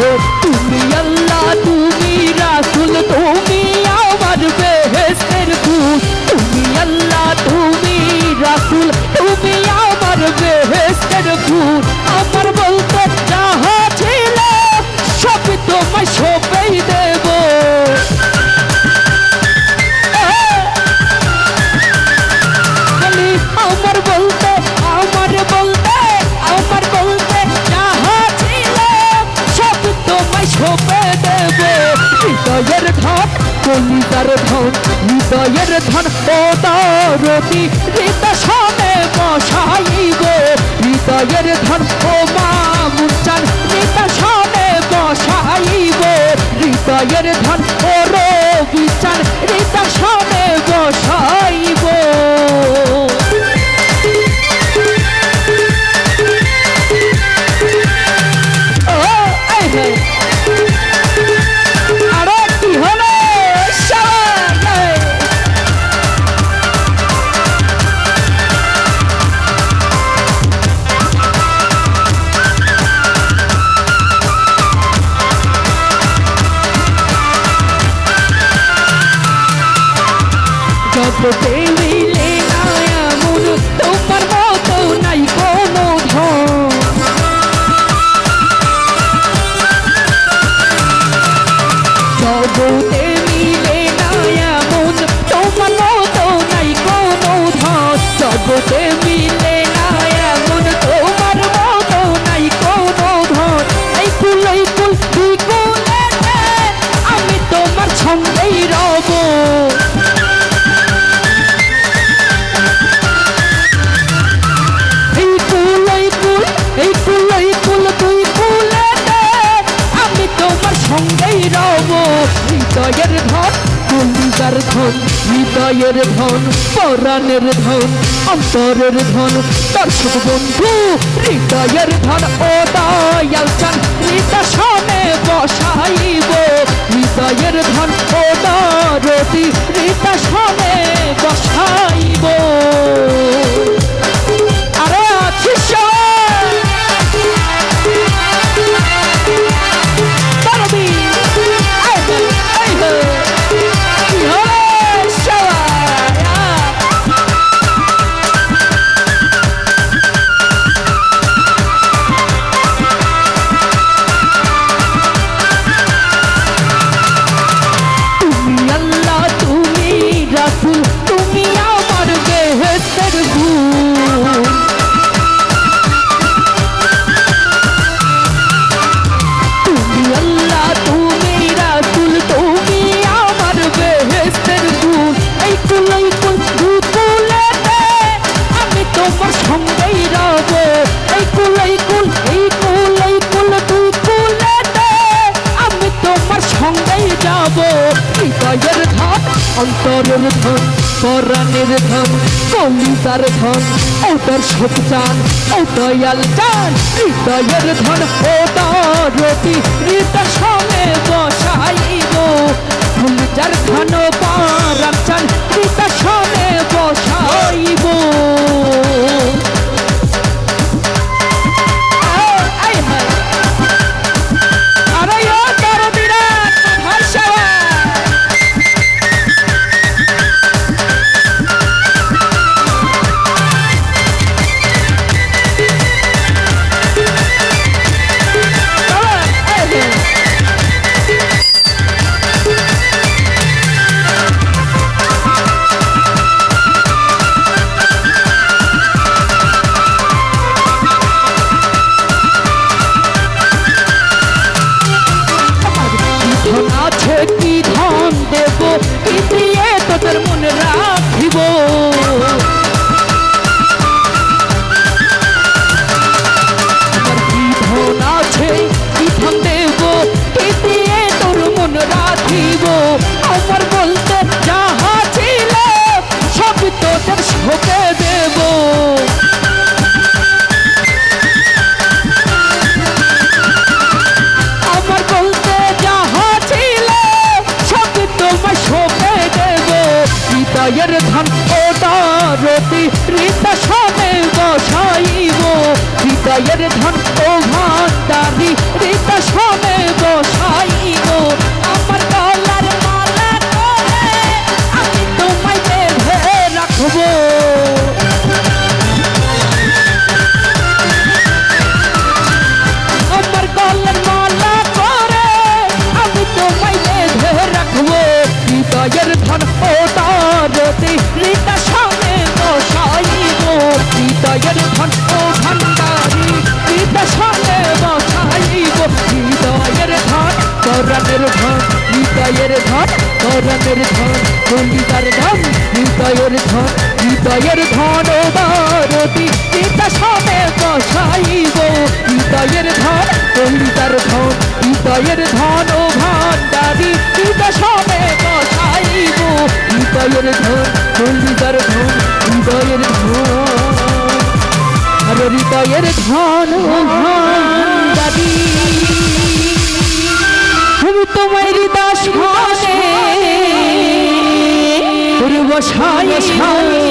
Thank. কলিতার ধন, হৃদয়ের ধন ও তারতি হৃদ সবে বসাই গো। হৃদয়ের ধন, ও মা মুচান হৃদ সবে হৃদয়ের ধন poder. ধন হৃদয়ের ধন, পরাণের ধন, অন্তরের ধন দর্শক বন্ধু হৃদয়ের ধন। ও দয়াল চান হৃদয় বসাইব। হৃদয়ের ধন, ও দরতি হৃদয় বসাই হৃদয়ের ধন অন্তরের ধন, পরাণের ধন, কলিতার ধন ওটার সব চান ও দয়াল চান, হৃদয়ের ধন ও দরতি হৃদয় সঙ্গে বসাই। হৃদয়ের ধন করণের ধন কলিতার ধন, হৃদয়ের ধন হৃদয়ের ধন ও বারতি হৃদয় সামনে বসাইব। হৃদয়ের ধন কলিতার ধন, হৃদয়ের ধন ও ভান্ডারি হৃদয় সামনে বসাইব। হৃদয়ের ধন কলিতার ধন, হৃদয়ের ধন, আর হৃদয়ের ধন ও ভান্ডারি আমি বসে। পূর্ব সালে সালে